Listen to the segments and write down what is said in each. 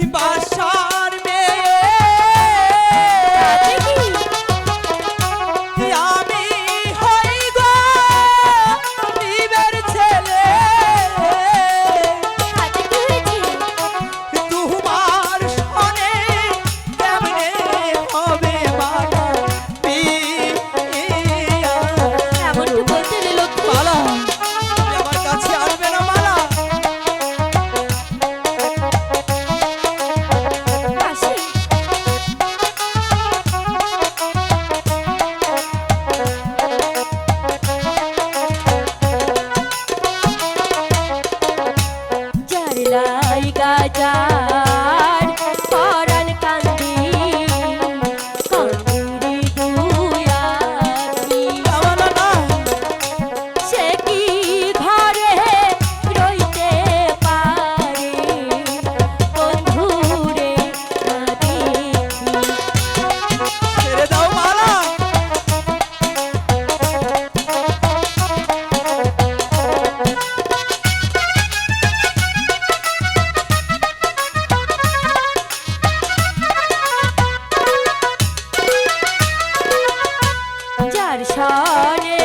一把 জায়গা যায় সরে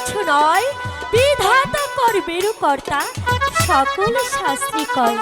কিছু নয় বিধাতা কর্মের কর্তা সকল শাস্তি কর।